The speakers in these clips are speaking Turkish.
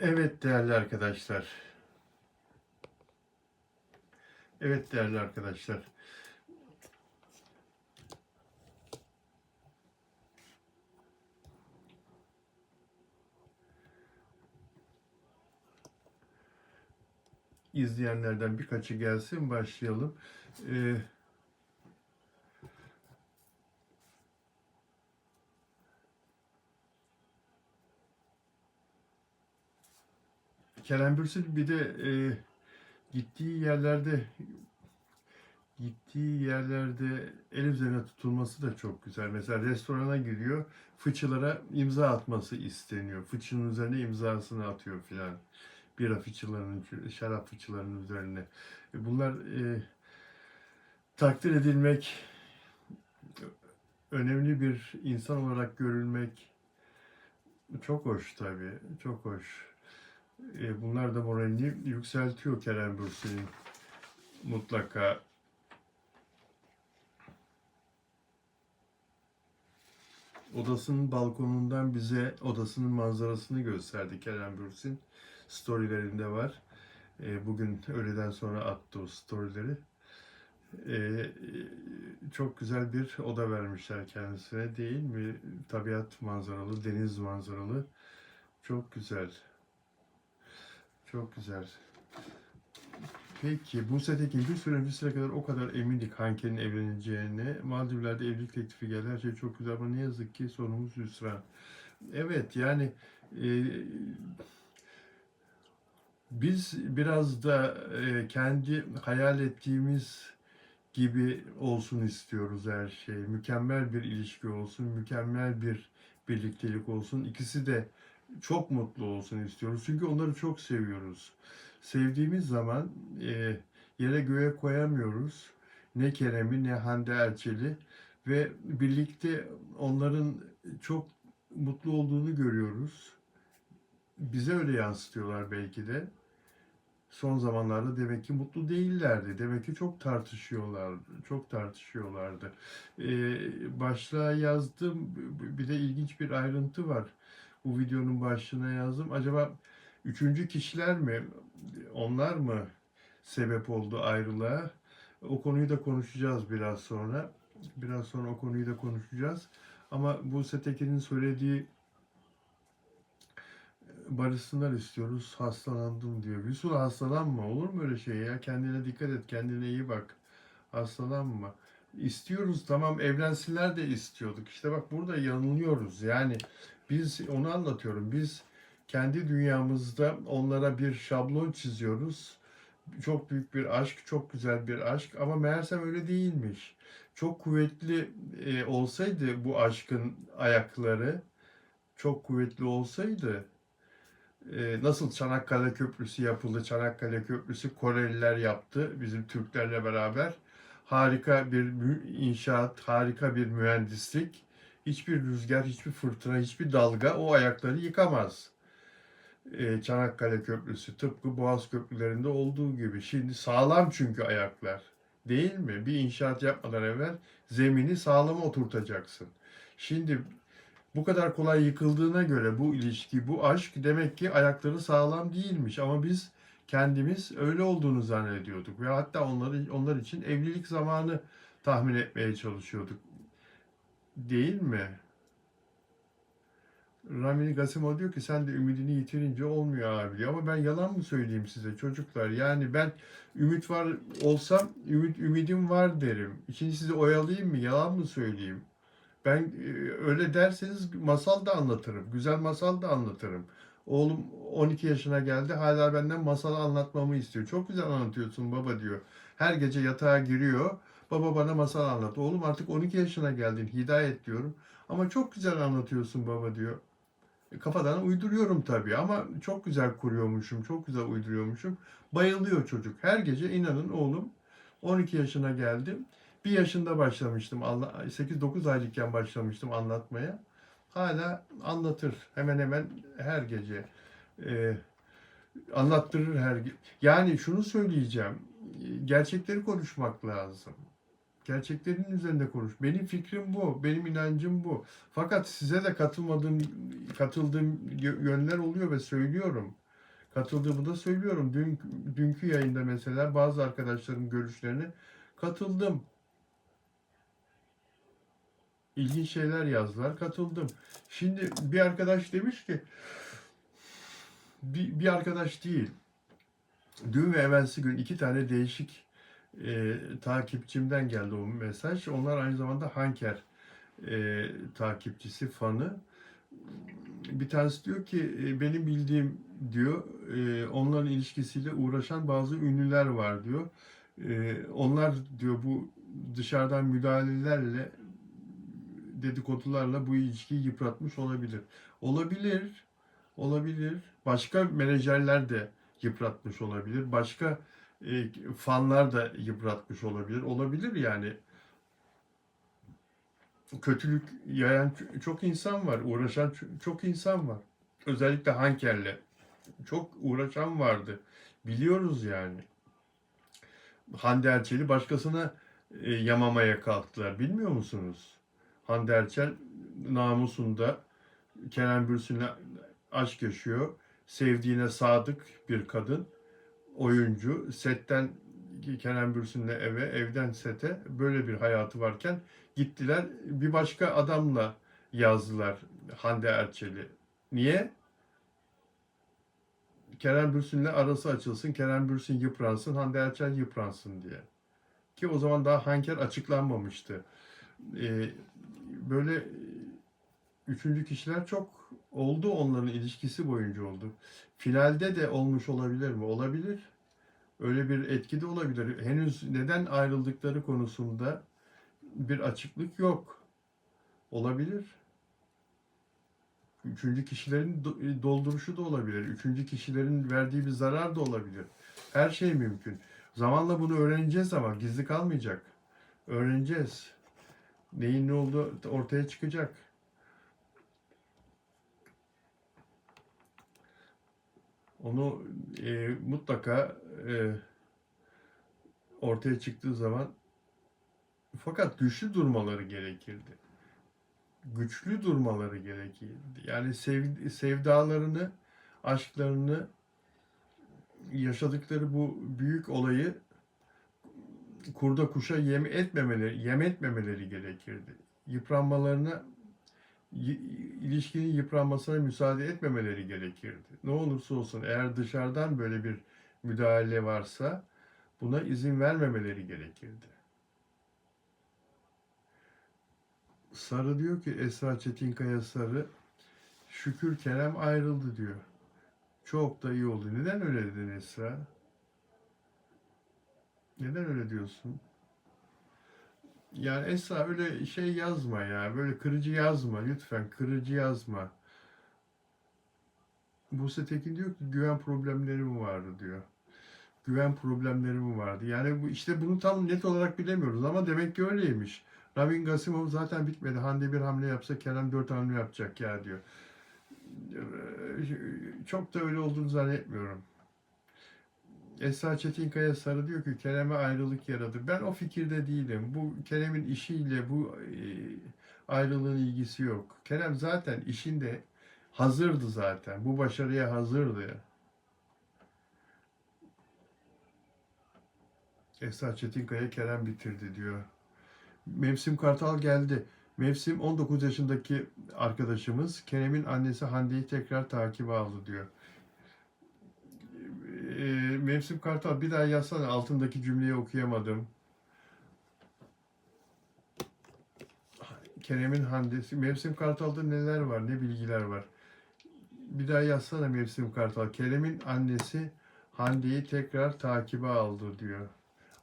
Evet değerli arkadaşlar. Evet değerli arkadaşlar. İzleyenlerden birkaçı gelsin başlayalım. Ee, Kerem Bürsin bir de e, gittiği yerlerde gittiği yerlerde el üzerine tutulması da çok güzel. Mesela restorana giriyor, fıçılara imza atması isteniyor. Fıçının üzerine imzasını atıyor filan. Bira fıçılarının, şarap fıçılarının üzerine. E, Bunlar e, takdir edilmek, önemli bir insan olarak görülmek çok hoş tabii, çok hoş. E, bunlar da moralini yükseltiyor Kerem Bürsin'in mutlaka. Odasının balkonundan bize odasının manzarasını gösterdi Kerem Bürsin. Storylerinde var. E, bugün öğleden sonra attı o storyleri. E, çok güzel bir oda vermişler kendisine değil mi? Tabiat manzaralı, deniz manzaralı. Çok güzel. Çok güzel. Peki Buse Tekin bir süre öncesine kadar o kadar emindik Hanke'nin evleneceğine. Maldivler'de evlilik teklifi geldi. Her şey çok güzel ama ne yazık ki sonumuz hüsran. Evet yani e, biz biraz da e, kendi hayal ettiğimiz gibi olsun istiyoruz her şey. Mükemmel bir ilişki olsun, mükemmel bir birliktelik olsun. İkisi de çok mutlu olsun istiyoruz. Çünkü onları çok seviyoruz. Sevdiğimiz zaman e, yere göğe koyamıyoruz. Ne Kerem'i ne Hande Erçel'i ve birlikte onların çok mutlu olduğunu görüyoruz. Bize öyle yansıtıyorlar belki de. Son zamanlarda demek ki mutlu değillerdi. Demek ki çok tartışıyorlar, çok tartışıyorlardı. Ee, başlığa yazdım. Bir de ilginç bir ayrıntı var bu videonun başlığına yazdım. Acaba üçüncü kişiler mi, onlar mı sebep oldu ayrılığa? O konuyu da konuşacağız biraz sonra. Biraz sonra o konuyu da konuşacağız. Ama Buse Tekin'in söylediği barışsınlar istiyoruz, hastalandım diyor. Bir sürü hastalanma, olur mu öyle şey ya? Kendine dikkat et, kendine iyi bak. Hastalanma. İstiyoruz tamam evlensinler de istiyorduk. İşte bak burada yanılıyoruz. Yani biz onu anlatıyorum. Biz kendi dünyamızda onlara bir şablon çiziyoruz. Çok büyük bir aşk, çok güzel bir aşk ama meğersem öyle değilmiş. Çok kuvvetli e, olsaydı bu aşkın ayakları, çok kuvvetli olsaydı e, nasıl Çanakkale Köprüsü yapıldı? Çanakkale Köprüsü Koreliler yaptı bizim Türklerle beraber. Harika bir inşaat, harika bir mühendislik hiçbir rüzgar, hiçbir fırtına, hiçbir dalga o ayakları yıkamaz. Ee, Çanakkale Köprüsü tıpkı Boğaz Köprülerinde olduğu gibi. Şimdi sağlam çünkü ayaklar. Değil mi? Bir inşaat yapmadan evvel zemini sağlama oturtacaksın. Şimdi bu kadar kolay yıkıldığına göre bu ilişki, bu aşk demek ki ayakları sağlam değilmiş. Ama biz kendimiz öyle olduğunu zannediyorduk ve hatta onları onlar için evlilik zamanı tahmin etmeye çalışıyorduk. Değil mi? Ramini Gasimo diyor ki sen de ümidini yitirince olmuyor abi diyor. Ama ben yalan mı söyleyeyim size çocuklar? Yani ben ümit var olsam ümit ümidim var derim. İkinci sizi oyalayayım mı? Yalan mı söyleyeyim? Ben e, öyle derseniz masal da anlatırım. Güzel masal da anlatırım. Oğlum 12 yaşına geldi. Hala benden masal anlatmamı istiyor. Çok güzel anlatıyorsun baba diyor. Her gece yatağa giriyor. Baba bana masal anlat. Oğlum artık 12 yaşına geldin. Hidayet diyorum. Ama çok güzel anlatıyorsun baba diyor. E, kafadan uyduruyorum tabii ama çok güzel kuruyormuşum. Çok güzel uyduruyormuşum. Bayılıyor çocuk. Her gece inanın oğlum 12 yaşına geldim. Bir yaşında başlamıştım. 8-9 aylıkken başlamıştım anlatmaya. Hala anlatır. Hemen hemen her gece. Ee, anlattırır her Yani şunu söyleyeceğim. Gerçekleri konuşmak lazım. Gerçeklerin üzerinde konuş. Benim fikrim bu, benim inancım bu. Fakat size de katılmadığım, katıldığım yö- yönler oluyor ve söylüyorum. Katıldığımı da söylüyorum. Dün, dünkü yayında mesela bazı arkadaşlarım görüşlerine katıldım. İlginç şeyler yazdılar, katıldım. Şimdi bir arkadaş demiş ki, bir, bir arkadaş değil, dün ve evvelsi gün iki tane değişik e, takipçimden geldi o mesaj. Onlar aynı zamanda Hanker e, takipçisi, fanı. Bir tanesi diyor ki e, benim bildiğim diyor e, onların ilişkisiyle uğraşan bazı ünlüler var diyor. E, onlar diyor bu dışarıdan müdahalelerle dedikodularla bu ilişkiyi yıpratmış olabilir. Olabilir. Olabilir. Başka menajerler de yıpratmış olabilir. Başka e, fanlar da yıpratmış olabilir. Olabilir yani. Kötülük yayan çok insan var. Uğraşan çok insan var. Özellikle Hanker'le. Çok uğraşan vardı. Biliyoruz yani. Hande Erçel'i başkasına e, yamamaya kalktılar. Bilmiyor musunuz? Hande Erçel namusunda Kenan Bürsin'le aşk yaşıyor. Sevdiğine sadık bir kadın. Oyuncu. Setten Kenan Bürsin'le eve, evden sete böyle bir hayatı varken gittiler bir başka adamla yazdılar Hande Erçel'i. Niye? Kenan Bürsin'le arası açılsın, Kenan Bürsin yıpransın, Hande Erçel yıpransın diye. Ki o zaman daha Hanker açıklanmamıştı. Ee, böyle e, üçüncü kişiler çok oldu onların ilişkisi boyunca oldu. Finalde de olmuş olabilir mi? Olabilir. Öyle bir etki de olabilir. Henüz neden ayrıldıkları konusunda bir açıklık yok. Olabilir. Üçüncü kişilerin do- dolduruşu da olabilir. Üçüncü kişilerin verdiği bir zarar da olabilir. Her şey mümkün. Zamanla bunu öğreneceğiz ama gizli kalmayacak. Öğreneceğiz. Neyin ne olduğu ortaya çıkacak. Onu e, mutlaka e, ortaya çıktığı zaman fakat güçlü durmaları gerekirdi. Güçlü durmaları gerekirdi. Yani sev, sevdalarını, aşklarını, yaşadıkları bu büyük olayı kurda kuşa yem etmemeleri, yem etmemeleri gerekirdi. Yıpranmalarına, ilişkinin yıpranmasına müsaade etmemeleri gerekirdi. Ne olursa olsun eğer dışarıdan böyle bir müdahale varsa buna izin vermemeleri gerekirdi. Sarı diyor ki Esra Çetinkaya Sarı şükür Kerem ayrıldı diyor. Çok da iyi oldu. Neden öyle dedin Esra? Neden öyle diyorsun? Yani Esra öyle şey yazma ya. Böyle kırıcı yazma. Lütfen kırıcı yazma. Buse Tekin diyor ki güven problemlerim vardı diyor. Güven problemlerim vardı. Yani bu işte bunu tam net olarak bilemiyoruz ama demek ki öyleymiş. Ravin Gasimov zaten bitmedi. Hande bir hamle yapsa Kerem dört hamle yapacak ya diyor. Ee, Çok da öyle olduğunu zannetmiyorum. Esra Çetinkaya Sarı diyor ki Kerem'e ayrılık yaradı. Ben o fikirde değilim. Bu Kerem'in işiyle bu e, ayrılığın ilgisi yok. Kerem zaten işinde hazırdı zaten. Bu başarıya hazırdı. Esra Çetinkaya Kerem bitirdi diyor. Mevsim Kartal geldi. Mevsim 19 yaşındaki arkadaşımız Kerem'in annesi Hande'yi tekrar takibe aldı diyor. Mevsim Kartal bir daha yazsana altındaki cümleyi okuyamadım. Kerem'in Hande'si. Mevsim Kartal'da neler var, ne bilgiler var? Bir daha yazsana Mevsim Kartal. Kerem'in annesi Hande'yi tekrar takibe aldı diyor.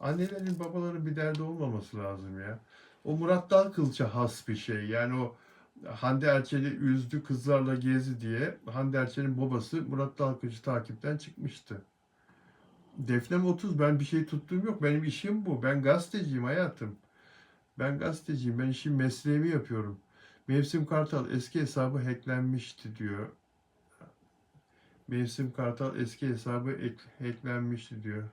Annelerin babaların bir derdi olmaması lazım ya. O Murat Dalkılıç'a has bir şey. Yani o Hande Erçel'i üzdü kızlarla gezi diye Hande Erçel'in babası Murat Dalkılıç'ı takipten çıkmıştı. Defnem 30 ben bir şey tuttuğum yok. Benim işim bu. Ben gazeteciyim hayatım. Ben gazeteciyim. Ben işim mesleğimi yapıyorum. Mevsim Kartal eski hesabı hacklenmişti diyor. Mevsim Kartal eski hesabı hacklenmişti diyor.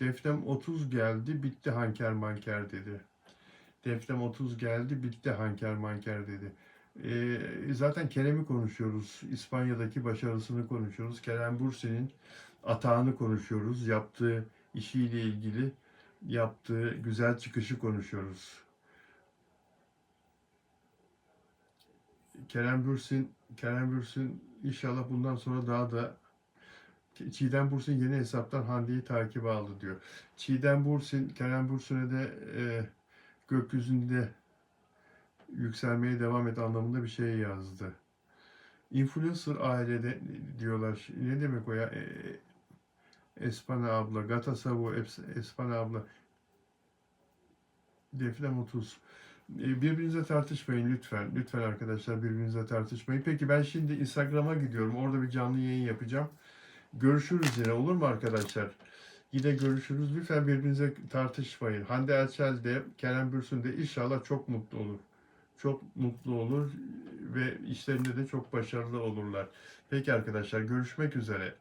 Defnem 30 geldi, bitti hanker manker dedi. Defnem 30 geldi, bitti hanker manker dedi. Ee, zaten Kerem'i konuşuyoruz. İspanya'daki başarısını konuşuyoruz. Kerem Bürsin'in atağını konuşuyoruz. Yaptığı işiyle ilgili yaptığı güzel çıkışı konuşuyoruz. Kerem Bürsin, Kerem Bürsin inşallah bundan sonra daha da Çiğdem Bursin yeni hesaptan Hande'yi takibe aldı diyor. Çiğdem Bursin, Kerem Bursin'e de e, gökyüzünde yükselmeye devam et anlamında bir şey yazdı. Influencer ailede diyorlar. Ne demek o ya? E, Espana abla, Gata Savu, Espana abla. Defne Mutuz. E, Birbirinize tartışmayın lütfen. Lütfen arkadaşlar birbirinize tartışmayın. Peki ben şimdi Instagram'a gidiyorum. Orada bir canlı yayın yapacağım. Görüşürüz yine olur mu arkadaşlar? Yine görüşürüz. Lütfen birbirinize tartışmayın. Hande Erçel de Kerem Bürsin de inşallah çok mutlu olur. Çok mutlu olur ve işlerinde de çok başarılı olurlar. Peki arkadaşlar görüşmek üzere.